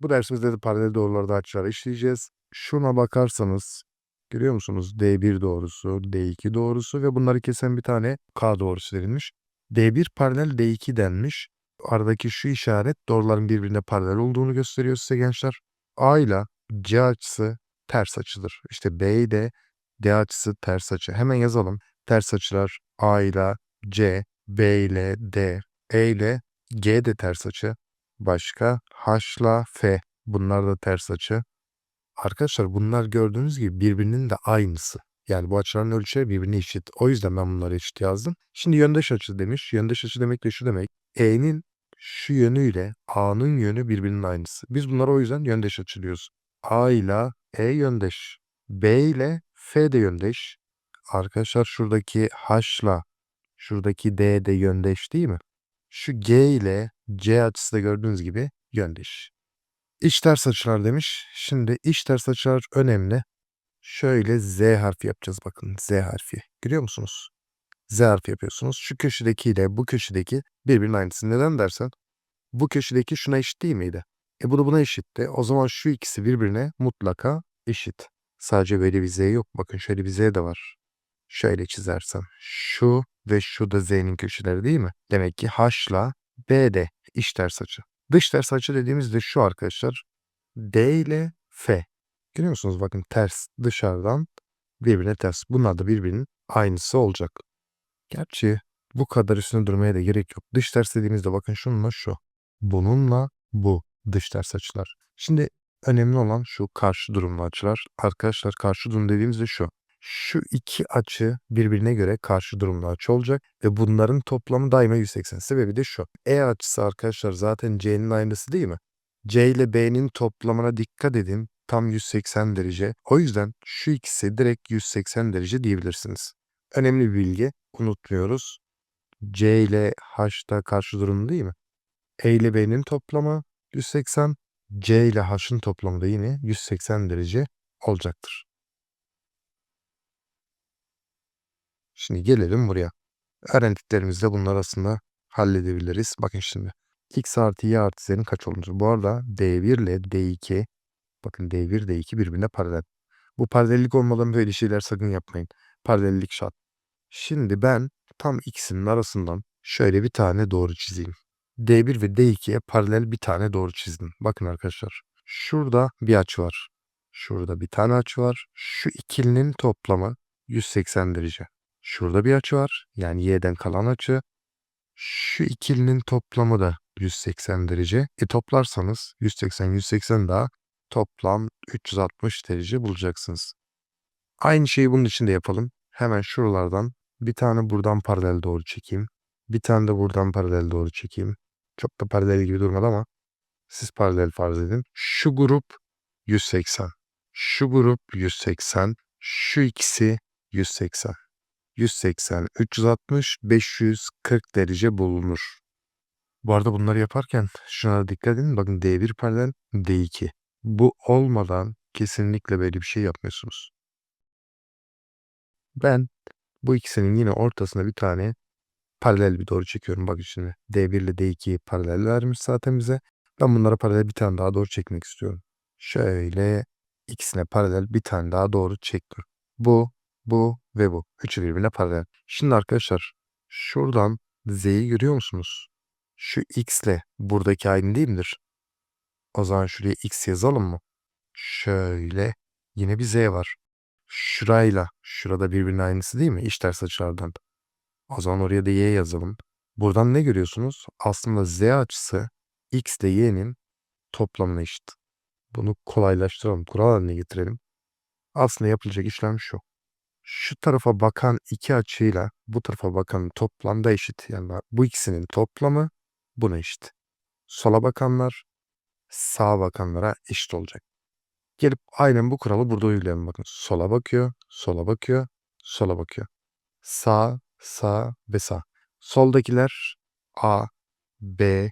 Bu dersimizde de paralel doğrularda açıları işleyeceğiz. Şuna bakarsanız görüyor musunuz? D1 doğrusu, D2 doğrusu ve bunları kesen bir tane K doğrusu verilmiş. D1 paralel D2 denmiş. Aradaki şu işaret doğruların birbirine paralel olduğunu gösteriyor size gençler. A ile C açısı ters açıdır. İşte B ile D açısı ters açı. Hemen yazalım. Ters açılar A ile C, B ile D, E ile G de ters açı. Başka H ile F. Bunlar da ters açı. Arkadaşlar bunlar gördüğünüz gibi birbirinin de aynısı. Yani bu açıların ölçüleri birbirine eşit. O yüzden ben bunları eşit yazdım. Şimdi yöndeş açı demiş. Yöndeş açı demek de şu demek. E'nin şu yönüyle A'nın yönü birbirinin aynısı. Biz bunlara o yüzden yöndeş açı diyoruz. A ile E yöndeş. B ile F de yöndeş. Arkadaşlar şuradaki H ile şuradaki D de yöndeş değil mi? Şu G ile C açısı da gördüğünüz gibi yöndeş. İç ters açılar demiş. Şimdi iç ters açılar önemli. Şöyle Z harfi yapacağız bakın Z harfi. Görüyor musunuz? Z harfi yapıyorsunuz. Şu köşedeki ile bu köşedeki birbirinin aynısı. Neden dersen bu köşedeki şuna eşit değil miydi? E bu da buna eşitti. O zaman şu ikisi birbirine mutlaka eşit. Sadece böyle bir Z yok. Bakın şöyle bir Z de var. Şöyle çizersem. Şu ve şu da Z'nin köşeleri değil mi? Demek ki H ile B de iç ters açı. Dış ters açı dediğimiz de şu arkadaşlar. D ile F. Görüyor musunuz? Bakın ters dışarıdan birbirine ters. Bunlar da birbirinin aynısı olacak. Gerçi bu kadar üstüne durmaya da gerek yok. Dış ters dediğimizde bakın şununla şu. Bununla bu dış ters açılar. Şimdi önemli olan şu karşı durumlu açılar. Arkadaşlar karşı durum dediğimizde şu. Şu iki açı birbirine göre karşı durumlu açı olacak ve bunların toplamı daima 180. Sebebi de şu. E açısı arkadaşlar zaten C'nin aynısı değil mi? C ile B'nin toplamına dikkat edin. Tam 180 derece. O yüzden şu ikisi direkt 180 derece diyebilirsiniz. Önemli bir bilgi. Unutmuyoruz. C ile H'da karşı durum değil mi? E ile B'nin toplamı 180. C ile H'ın toplamı da yine 180 derece olacaktır. Şimdi gelelim buraya. Öğrendiklerimizle bunlar aslında halledebiliriz. Bakın şimdi. X artı Y artı Z'nin kaç olduğunu. Bu arada D1 ile D2 bakın D1 D2 birbirine paralel. Bu paralellik olmadan böyle şeyler sakın yapmayın. Paralellik şart. Şimdi ben tam ikisinin arasından şöyle bir tane doğru çizeyim. D1 ve D2'ye paralel bir tane doğru çizdim. Bakın arkadaşlar. Şurada bir açı var. Şurada bir tane açı var. Şu ikilinin toplamı 180 derece. Şurada bir açı var. Yani y'den kalan açı. Şu ikilinin toplamı da 180 derece. E toplarsanız 180 180 daha toplam 360 derece bulacaksınız. Aynı şeyi bunun için de yapalım. Hemen şuralardan bir tane buradan paralel doğru çekeyim. Bir tane de buradan paralel doğru çekeyim. Çok da paralel gibi durmadı ama siz paralel farz edin. Şu grup 180. Şu grup 180. Şu ikisi 180. 180, 360, 540 derece bulunur. Bu arada bunları yaparken şuna dikkat edin. Bakın D1 paralel D2. Bu olmadan kesinlikle böyle bir şey yapmıyorsunuz. Ben bu ikisinin yine ortasına bir tane paralel bir doğru çekiyorum. Bakın şimdi D1 ile D2 paralel vermiş zaten bize. Ben bunlara paralel bir tane daha doğru çekmek istiyorum. Şöyle ikisine paralel bir tane daha doğru çektim. Bu, bu ve bu. Üçü birbirine paralel. Şimdi arkadaşlar şuradan Z'yi görüyor musunuz? Şu X ile buradaki aynı değil midir? O zaman şuraya X yazalım mı? Şöyle yine bir Z var. Şurayla şurada birbirinin aynısı değil mi? İç ters açılardan. O zaman oraya da Y yazalım. Buradan ne görüyorsunuz? Aslında Z açısı X ile Y'nin toplamına eşit. Bunu kolaylaştıralım. Kural haline getirelim. Aslında yapılacak işlem şu. Şu tarafa bakan iki açıyla bu tarafa bakan toplamda eşit. Yani bu ikisinin toplamı buna eşit. Sola bakanlar sağa bakanlara eşit olacak. Gelip aynen bu kuralı burada uygulayalım. Bakın sola bakıyor, sola bakıyor, sola bakıyor. Sağ, sağ ve sağ. Soldakiler A, B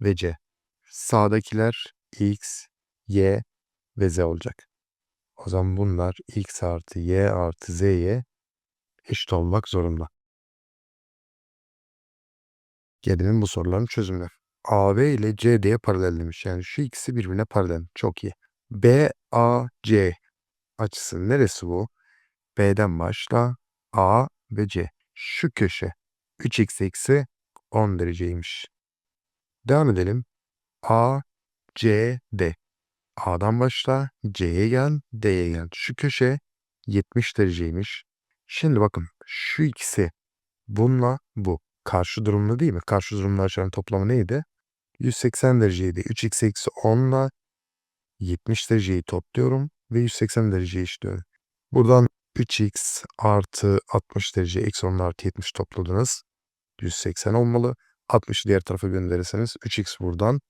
ve C. Sağdakiler X, Y ve Z olacak. O zaman bunlar X artı Y artı Z'ye eşit olmak zorunda. Gelelim bu soruların çözümüne. AB ile CD'ye paralel demiş. Yani şu ikisi birbirine paralel. Çok iyi. BAC açısı neresi bu? B'den başla. A ve C. Şu köşe 3x eksi 10 dereceymiş. Devam edelim. A, C, D. A'dan başla. C'ye gel. D'ye gel. Şu köşe 70 dereceymiş. Şimdi bakın şu ikisi bununla bu. Karşı durumlu değil mi? Karşı durumlu açıların toplamı neydi? 180 dereceydi. 3x eksi 10 ile 70 dereceyi topluyorum ve 180 dereceyi işliyorum. Buradan 3x artı 60 derece eksi 10 artı 70 topladınız. 180 olmalı. 60'ı diğer tarafa gönderirseniz 3x buradan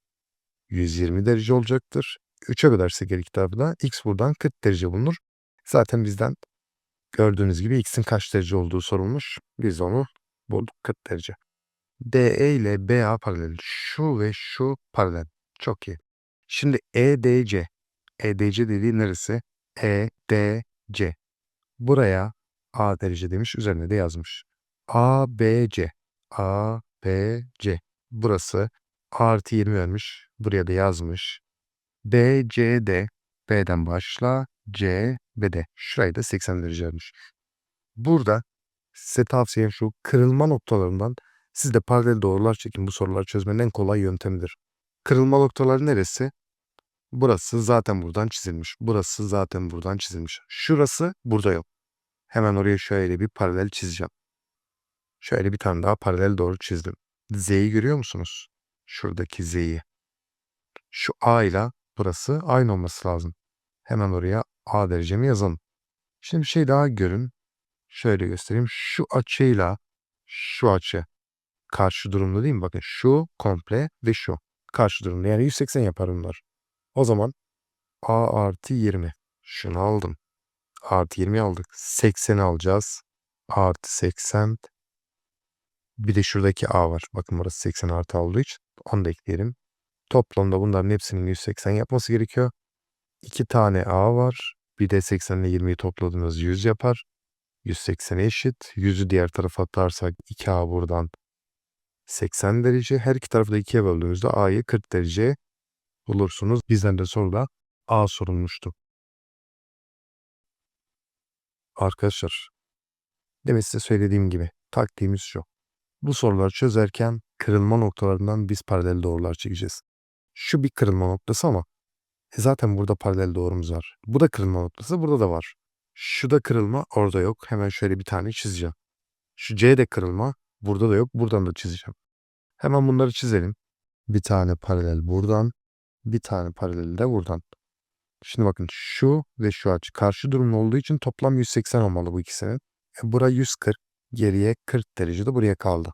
120 derece olacaktır. 3'e bölersek her iki da x buradan 40 derece bulunur. Zaten bizden gördüğünüz gibi x'in kaç derece olduğu sorulmuş. Biz onu bulduk 40 derece. DE ile BA paralel. Şu ve şu paralel. Çok iyi. Şimdi EDC. EDC dediği neresi? EDC. Buraya A derece demiş. Üzerine de yazmış. ABC. ABC. Burası artı 20 vermiş. Buraya da yazmış. BCD. B'den başla. C ve D. Şurayı da 80 derece vermiş. Burada size tavsiyem şu kırılma noktalarından siz de paralel doğrular çekin. Bu soruları çözmenin en kolay yöntemidir. Kırılma noktaları neresi? Burası zaten buradan çizilmiş. Burası zaten buradan çizilmiş. Şurası burada yok. Hemen oraya şöyle bir paralel çizeceğim. Şöyle bir tane daha paralel doğru çizdim. Z'yi görüyor musunuz? Şuradaki Z'yi. Şu A ile burası aynı olması lazım. Hemen oraya A derecemi yazalım. Şimdi bir şey daha görün. Şöyle göstereyim. Şu açıyla şu açı karşı durumda değil mi? Bakın şu komple ve şu karşı durumda. Yani 180 yapar bunlar. O zaman A artı 20. Şunu aldım. Artı 20 aldık. 80'i alacağız. Artı 80. Bir de şuradaki A var. Bakın burası 80 artı olduğu için. Onu da ekleyelim. Toplamda bunların hepsinin 180 yapması gerekiyor. 2 tane A var. Bir de 80 ile 20'yi topladığınız 100 yapar. 180'e eşit. 100'ü diğer tarafa atarsak 2A buradan 80 derece. Her iki tarafı da 2'ye böldüğünüzde A'yı 40 derece bulursunuz. Bizden de soruda A sorulmuştu. Arkadaşlar, demin size söylediğim gibi taktiğimiz şu. Bu soruları çözerken kırılma noktalarından biz paralel doğrular çekeceğiz. Şu bir kırılma noktası ama e zaten burada paralel doğrumuz var. Bu da kırılma noktası, burada da var. Şu da kırılma, orada yok. Hemen şöyle bir tane çizeceğim. Şu C de kırılma, burada da yok. Buradan da çizeceğim. Hemen bunları çizelim. Bir tane paralel buradan, bir tane paralel de buradan. Şimdi bakın şu ve şu açı karşı durumlu olduğu için toplam 180 olmalı bu ikisinin. E, bura 140, geriye 40 derecede buraya kaldı.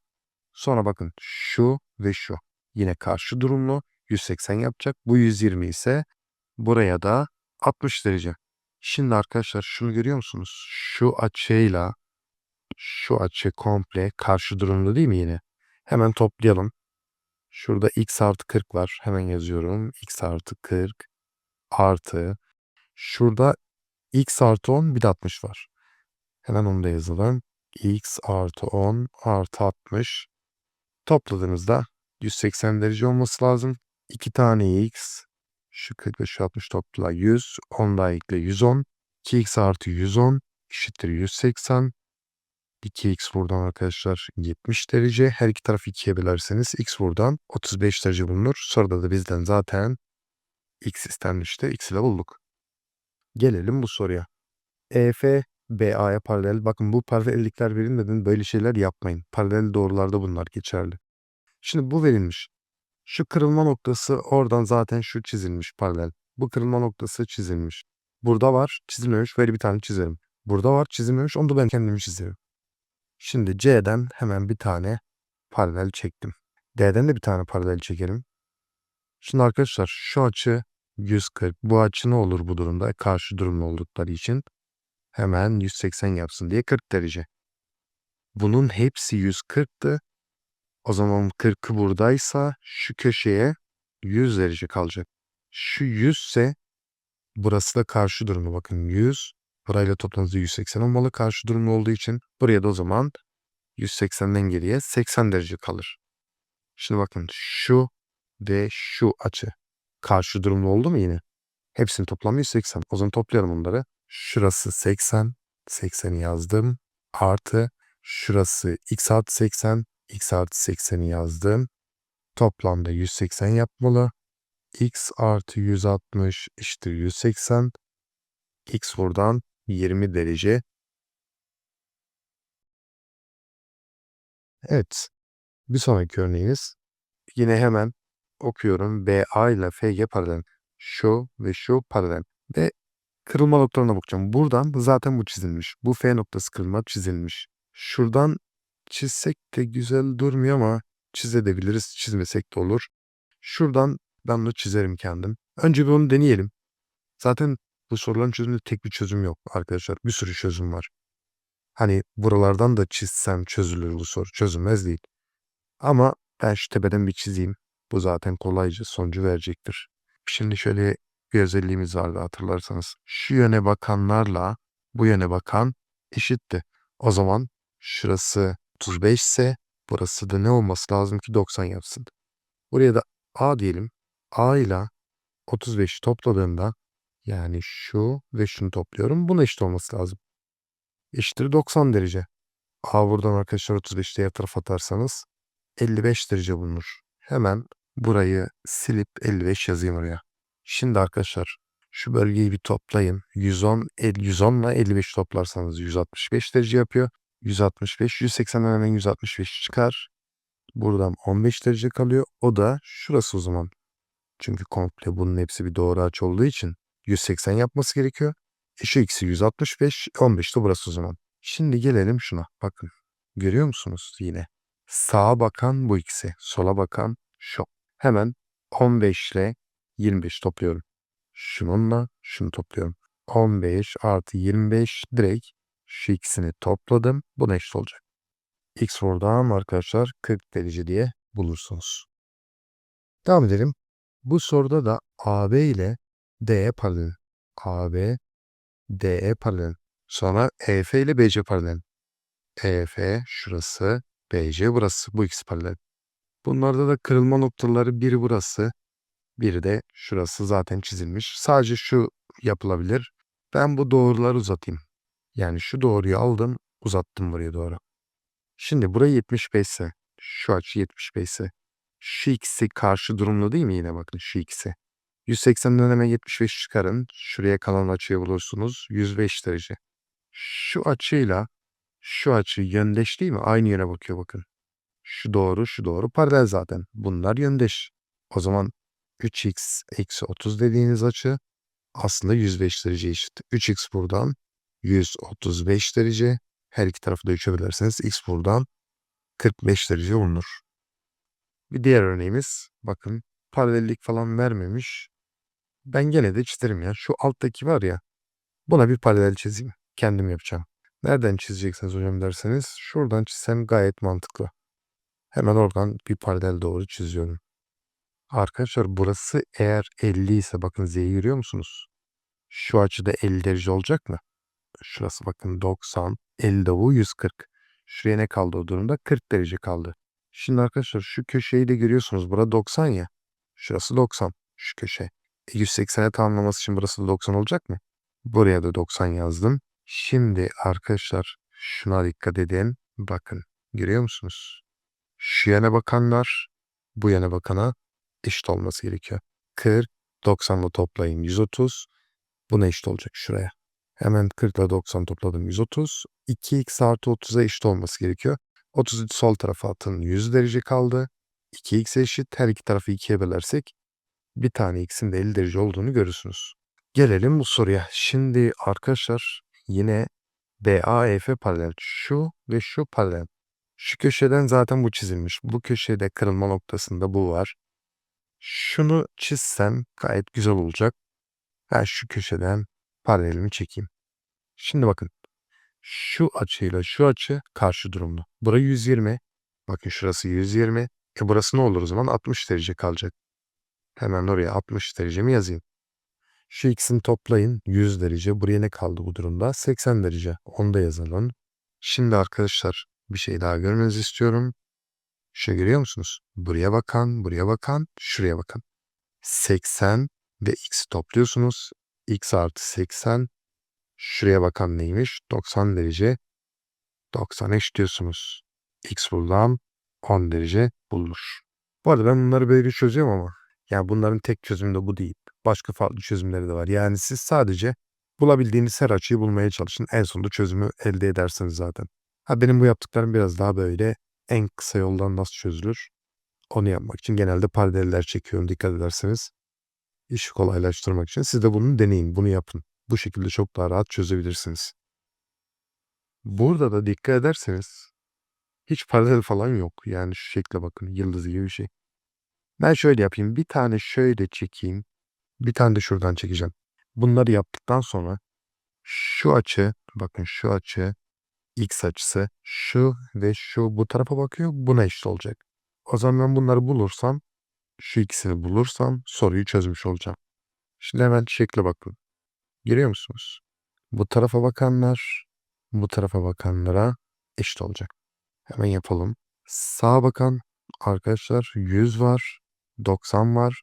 Sonra bakın şu ve şu yine karşı durumlu 180 yapacak. Bu 120 ise buraya da 60 derece. Şimdi arkadaşlar şunu görüyor musunuz? Şu açıyla şu açı komple karşı durumlu değil mi yine? Hemen toplayalım. Şurada x artı 40 var. Hemen yazıyorum. x artı 40 artı. Şurada x artı 10 bir de 60 var. Hemen onu da yazalım. x artı 10 artı 60. Topladığınızda 180 derece olması lazım. 2 tane x. Şu 40 ve şu 60 topla 100. 10 daha ekle 110. 2x artı 110 eşittir 180. 2x buradan arkadaşlar 70 derece. Her iki tarafı 2'ye bölerseniz x buradan 35 derece bulunur. Soruda da bizden zaten x istenmişti. X ile bulduk. Gelelim bu soruya. EF BA'ya paralel. Bakın bu paralellikler verilmeden böyle şeyler yapmayın. Paralel doğrularda bunlar geçerli. Şimdi bu verilmiş. Şu kırılma noktası oradan zaten şu çizilmiş paralel. Bu kırılma noktası çizilmiş. Burada var çizilmemiş. Böyle bir tane çizerim. Burada var çizilmemiş. Onu da ben kendim çizerim. Şimdi C'den hemen bir tane paralel çektim. D'den de bir tane paralel çekelim. Şimdi arkadaşlar şu açı 140. Bu açı ne olur bu durumda? Karşı durumlu oldukları için hemen 180 yapsın diye 40 derece. Bunun hepsi 140'tı. O zaman 40'ı buradaysa şu köşeye 100 derece kalacak. Şu 100 ise burası da karşı durumlu. Bakın 100. Burayla toplamda 180 olmalı karşı durumlu olduğu için. Buraya da o zaman 180'den geriye 80 derece kalır. Şimdi bakın şu ve şu açı. Karşı durumlu oldu mu yine? Hepsinin toplamı 180. O zaman toplayalım bunları. Şurası 80. 80'i yazdım. Artı şurası x artı 80. x artı 80'i yazdım. Toplamda 180 yapmalı. x artı 160 eşittir 180. x buradan 20 derece. Evet. Bir sonraki örneğimiz. Yine hemen okuyorum. BA ile FG paralel. Şu ve şu paralel. Ve kırılma noktalarına bakacağım. Buradan zaten bu çizilmiş. Bu F noktası kırılma çizilmiş. Şuradan çizsek de güzel durmuyor ama çizebiliriz. Çizmesek de olur. Şuradan ben bunu çizerim kendim. Önce bir onu deneyelim. Zaten bu soruların çözümünde tek bir çözüm yok arkadaşlar. Bir sürü çözüm var. Hani buralardan da çizsem çözülür bu soru. Çözülmez değil. Ama ben şu tepeden bir çizeyim. Bu zaten kolayca sonucu verecektir. Şimdi şöyle bir özelliğimiz vardı hatırlarsanız. Şu yöne bakanlarla bu yöne bakan eşitti. O zaman şurası 35 ise burası da ne olması lazım ki 90 yapsın. Buraya da A diyelim. A ile 35'i topladığında yani şu ve şunu topluyorum. Buna eşit olması lazım. Eşittir 90 derece. A buradan arkadaşlar 35'te diğer tarafa atarsanız 55 derece bulunur. Hemen burayı silip 55 yazayım oraya. Şimdi arkadaşlar şu bölgeyi bir toplayın. 110, 110 ile 55 toplarsanız 165 derece yapıyor. 165, 180'den hemen 165 çıkar. Buradan 15 derece kalıyor. O da şurası o zaman. Çünkü komple bunun hepsi bir doğru açı olduğu için 180 yapması gerekiyor. E şu ikisi 165, 15 de burası o zaman. Şimdi gelelim şuna. Bakın. Görüyor musunuz yine? Sağa bakan bu ikisi. Sola bakan şu. Hemen 15 ile 25 topluyorum. Şununla şunu topluyorum. 15 artı 25 direkt şu ikisini topladım. Bu eşit olacak. X buradan arkadaşlar 40 derece diye bulursunuz. Devam edelim. Bu soruda da AB ile DE paralel. AB, DE paralel. Sonra EF ile BC paralel. EF şurası, BC burası. Bu ikisi paralel. Bunlarda da kırılma noktaları biri burası, biri de şurası zaten çizilmiş. Sadece şu yapılabilir. Ben bu doğruları uzatayım. Yani şu doğruyu aldım, uzattım buraya doğru. Şimdi burayı 75 ise, şu açı 75 ise, şu ikisi karşı durumlu değil mi yine bakın şu ikisi. 180'den hemen 75 çıkarın. Şuraya kalan açıyı bulursunuz. 105 derece. Şu açıyla şu açı yöndeş değil mi? Aynı yere bakıyor bakın. Şu doğru, şu doğru paralel zaten. Bunlar yöndeş. O zaman 3x eksi 30 dediğiniz açı aslında 105 derece eşit. 3x buradan 135 derece. Her iki tarafı da 3'e bölerseniz x buradan 45 derece bulunur. Bir diğer örneğimiz bakın paralellik falan vermemiş. Ben gene de çizerim ya. Şu alttaki var ya buna bir paralel çizeyim. Kendim yapacağım. Nereden çizeceksiniz hocam derseniz şuradan çizsem gayet mantıklı. Hemen oradan bir paralel doğru çiziyorum. Arkadaşlar burası eğer 50 ise bakın Z'yi görüyor musunuz? Şu açıda 50 derece olacak mı? Şurası bakın 90, 50 de bu 140. Şuraya ne kaldı o durumda? 40 derece kaldı. Şimdi arkadaşlar şu köşeyi de görüyorsunuz. Burada 90 ya. Şurası 90. Şu köşe. E 180'e tamamlaması için burası da 90 olacak mı? Buraya da 90 yazdım. Şimdi arkadaşlar şuna dikkat edin. Bakın görüyor musunuz? Şu yana bakanlar bu yana bakana eşit olması gerekiyor. 40, 90'la toplayın 130. Buna eşit olacak şuraya. Hemen 40 ile 90 topladım 130. 2x artı 30'a eşit olması gerekiyor. 30'u sol tarafa atın 100 derece kaldı. 2x eşit her iki tarafı 2'ye bölersek bir tane x'in de 50 derece olduğunu görürsünüz. Gelelim bu soruya. Şimdi arkadaşlar yine BAEF paralel. Şu ve şu paralel. Şu köşeden zaten bu çizilmiş. Bu köşede kırılma noktasında bu var. Şunu çizsem gayet güzel olacak. Ben şu köşeden paralelimi çekeyim. Şimdi bakın. Şu açıyla şu açı karşı durumlu. Bura 120. Bakın şurası 120. E burası ne olur o zaman? 60 derece kalacak. Hemen oraya 60 derecemi yazayım. Şu ikisini toplayın. 100 derece. Buraya ne kaldı bu durumda? 80 derece. Onu da yazalım. Şimdi arkadaşlar bir şey daha görmenizi istiyorum. Şu görüyor musunuz? Buraya bakan, buraya bakan, şuraya bakın. 80 ve x topluyorsunuz. X artı 80. Şuraya bakan neymiş? 90 derece. 90 eşitliyorsunuz. x buradan 10 derece bulunur. Bu arada ben bunları böyle çözüyorum ama yani bunların tek çözümü de bu değil. Başka farklı çözümleri de var. Yani siz sadece bulabildiğiniz her açıyı bulmaya çalışın. En sonunda çözümü elde edersiniz zaten. Ha benim bu yaptıklarım biraz daha böyle en kısa yoldan nasıl çözülür onu yapmak için genelde paraleller çekiyorum dikkat ederseniz. İşi kolaylaştırmak için siz de bunu deneyin, bunu yapın. Bu şekilde çok daha rahat çözebilirsiniz. Burada da dikkat ederseniz hiç paralel falan yok. Yani şu şekle bakın yıldız gibi bir şey. Ben şöyle yapayım. Bir tane şöyle çekeyim. Bir tane de şuradan çekeceğim. Bunları yaptıktan sonra şu açı bakın şu açı x açısı şu ve şu bu tarafa bakıyor. Buna eşit olacak. O zaman ben bunları bulursam şu ikisini bulursam soruyu çözmüş olacağım. Şimdi hemen şekle bakın. Görüyor musunuz? Bu tarafa bakanlar bu tarafa bakanlara eşit olacak. Hemen yapalım. Sağa bakan arkadaşlar 100 var, 90 var.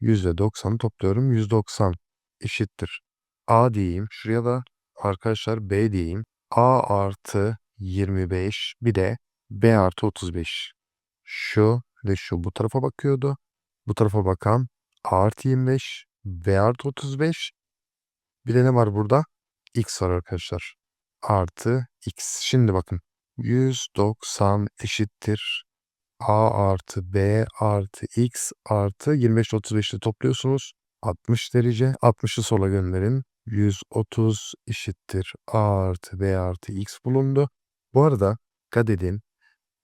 100 ve 90'ı topluyorum. 190 eşittir. A diyeyim. Şuraya da arkadaşlar B diyeyim. A artı 25 bir de B artı 35. Şu ve şu bu tarafa bakıyordu. Bu tarafa bakan artı 25, B artı 35. Bir de ne var burada? X var arkadaşlar. Artı X. Şimdi bakın. 190 eşittir. A artı B artı X artı 25 35'te topluyorsunuz. 60 derece. 60'ı sola gönderin. 130 eşittir. A artı B artı X bulundu. Bu arada dikkat edin.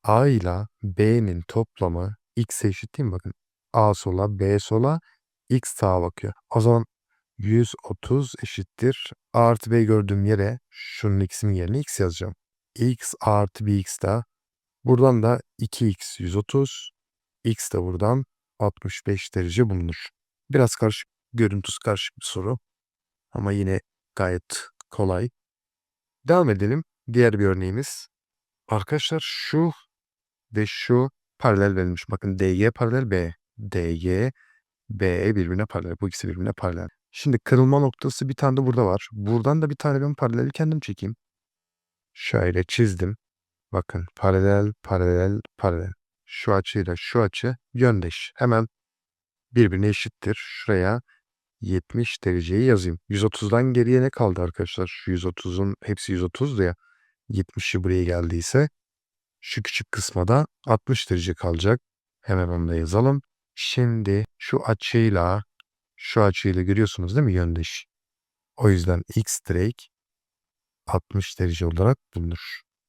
A ile B'nin toplamı X'e eşit değil mi? Bakın. A sola, B sola, X sağa bakıyor. O zaman 130 eşittir. A artı B gördüğüm yere şunun x'in yerine x yazacağım. x artı bir x daha. Buradan da 2x 130. x de buradan 65 derece bulunur. Biraz karışık, görüntüsü karışık bir soru. Ama yine gayet kolay. Devam edelim. Diğer bir örneğimiz. Arkadaşlar şu ve şu paralel verilmiş. Bakın DG paralel B. DG, B birbirine paralel. Bu ikisi birbirine paralel. Şimdi kırılma noktası bir tane de burada var. Buradan da bir tane ben paraleli kendim çekeyim. Şöyle çizdim. Bakın paralel, paralel, paralel. Şu açıyla şu açı yöndeş. Hemen birbirine eşittir. Şuraya 70 dereceyi yazayım. 130'dan geriye ne kaldı arkadaşlar? Şu 130'un hepsi 130'du ya. 70'i buraya geldiyse şu küçük kısma da 60 derece kalacak. Hemen onu da yazalım. Şimdi şu açıyla şu açıyla görüyorsunuz değil mi yöndeş? O yüzden x direkt 60 derece olarak bulunur.